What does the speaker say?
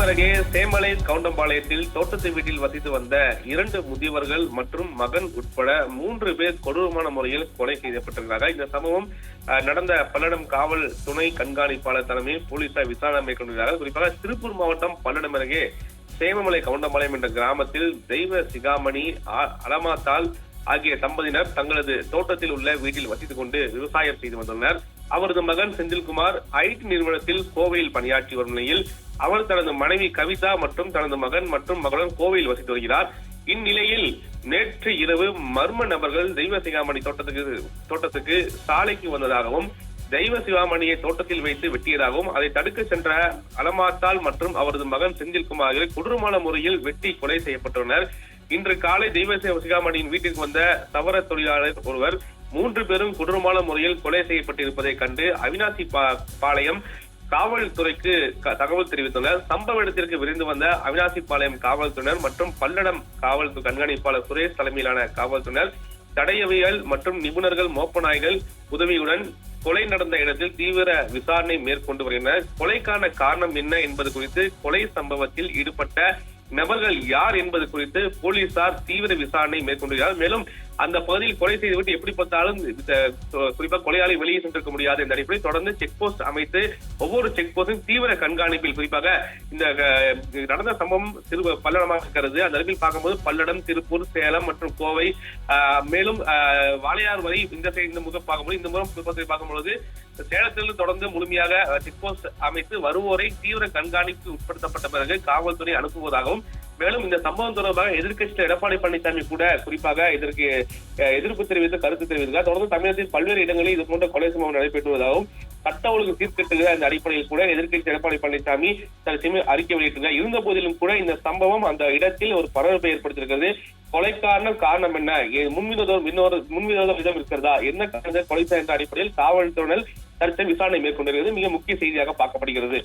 பல்லடம் அருகே சேமலை கவுண்டம்பாளையத்தில் தோட்டத்து வீட்டில் வசித்து வந்த இரண்டு முதியவர்கள் மற்றும் மகன் உட்பட மூன்று பேர் கொடூரமான முறையில் கொலை செய்யப்பட்டிருக்கிறார்கள். இந்த சம்பவம் நடந்த பல்லடம் காவல் துணை கண்காணிப்பாளர் தலைமையில் போலீசார் விசாரணை மேற்கொண்டிருக்கிறார்கள். குறிப்பாக திருப்பூர் மாவட்டம் பல்லடம் அருகே சேமமலை கவுண்டம்பாளையம் என்ற கிராமத்தில் தெய்வ சிகாமணி அலமாத்தால் ஆகிய தம்பதியினர் தங்களது தோட்டத்தில் உள்ள வீட்டில் வசித்துக் கொண்டு விவசாயம் செய்து வந்துள்ளனர் அவரது மகன் செந்தில்குமார் ஐடி நிறுவனத்தில் கோவையில் பணியாற்றி வரும் நிலையில் அவர் தனது மனைவி கவிதா மற்றும் தனது மகன் மற்றும் மகளுடன் கோவையில் வசித்து வருகிறார். இந்நிலையில் நேற்று இரவு மர்ம நபர்கள் தெய்வ சிகாமணி தோட்டத்துக்கு தோட்டத்துக்கு சாலைக்கு வந்ததாகவும் தெய்வ சிவாமணியை தோட்டத்தில் வைத்து வெட்டியதாகவும் அதை தடுக்க சென்ற அலமாத்தால் மற்றும் அவரது மகன் செந்தில்குமார் கொடூரமான முறையில் வெட்டி கொலை செய்யப்பட்டுள்ளனர். இன்று காலை தெய்வ சிவ- சிகாமணியின் வீட்டிற்கு வந்த தவற தொழிலாளர் ஒருவர் மூன்று பேரும் கொடூரமான முறையில் கொலை செய்யப்பட்டிருப்பதை கண்டு அவினாசி பா- பாளையம் காவல்துறைக்கு தகவல் தெரிவித்துள்ளனர். சம்பவ இடத்திற்கு விரைந்து வந்த அவினாசிப்பாளையம் காவல்துறையினர் மற்றும் பல்லடம் காவல் கண்காணிப்பாளர் சுரேஷ் தலைமையிலான காவல்துறையினர் தடையவியல் மற்றும் நிபுணர்கள் மோப்ப நாய்கள் உதவியுடன் கொலை நடந்த இடத்தில் தீவிர விசாரணை மேற்கொண்டு வருகின்றனர். கொலைக்கான காரணம் என்ன என்பது குறித்து கொலை சம்பவத்தில் ஈடுபட்ட நபர்கள் யார் என்பது குறித்து போலீசார் தீவிர விசாரணை மேற்கொண்டுள்ளார். மேலும் அந்த பகுதியில் கொலை செய்துவிட்டு எப்படி பார்த்தாலும் குறிப்பா குறிப்பாக கொலையாளி வெளியே சென்றிருக்க முடியாது என்ற அடிப்படையில் தொடர்ந்து செக் போஸ்ட் அமைத்து ஒவ்வொரு செக் போஸ்டும் தீவிர கண்காணிப்பில் குறிப்பாக இந்த நடந்த சம்பவம் திரு பல்லடமாக இருக்கிறது. அந்த அளவில் பார்க்கும்போது பல்லடம் திருப்பூர் சேலம் மற்றும் கோவை மேலும் வாளையார் வரை இந்த இந்த முகம் பார்க்கும்போது இந்த முகம் பகுதியை பார்க்கும்பொழுது சேலத்திலிருந்து தொடர்ந்து முழுமையாக செக் போஸ்ட் அமைத்து வருவோரை தீவிர கண்காணிப்பு உட்படுத்தப்பட்ட பிறகு காவல்துறை அனுப்புவதாகவும் மேலும் இந்த சம்பவம் தொடர்பாக எதிர்கட்சியில் எடப்பாடி பழனிசாமி கூட குறிப்பாக இதற்கு எதிர்ப்பு தெரிவித்து கருத்து தெரிவித்தார் தொடர்ந்து தமிழகத்தில் பல்வேறு இடங்களில் இது போன்ற கொலை சம்பவம் நடைபெற்றுவதாகவும் சட்ட ஒழுங்கு சீர்கட்டுகிற அந்த அடிப்படையில் கூட எதிர்க்கட்சி எடப்பாடி பழனிசாமி தற்சமயம் அறிக்கை வெளியிட்டிருந்தார் இருந்த போதிலும் கூட இந்த சம்பவம் அந்த இடத்தில் ஒரு பரபரப்பை ஏற்படுத்தியிருக்கிறது. கொலை காரணம் என்ன? ஏ- முன்விரோதம் இன்னொரு முன்விரோத விதம் இருக்கிறதா? என்ன காரணம் கொலை என்ற அடிப்படையில் காவல்துறையினர் தற்சமயம் விசாரணை மேற்கொண்டிருக்கிறது. மிக முக்கிய செய்தியாக பார்க்கப்படுகிறது.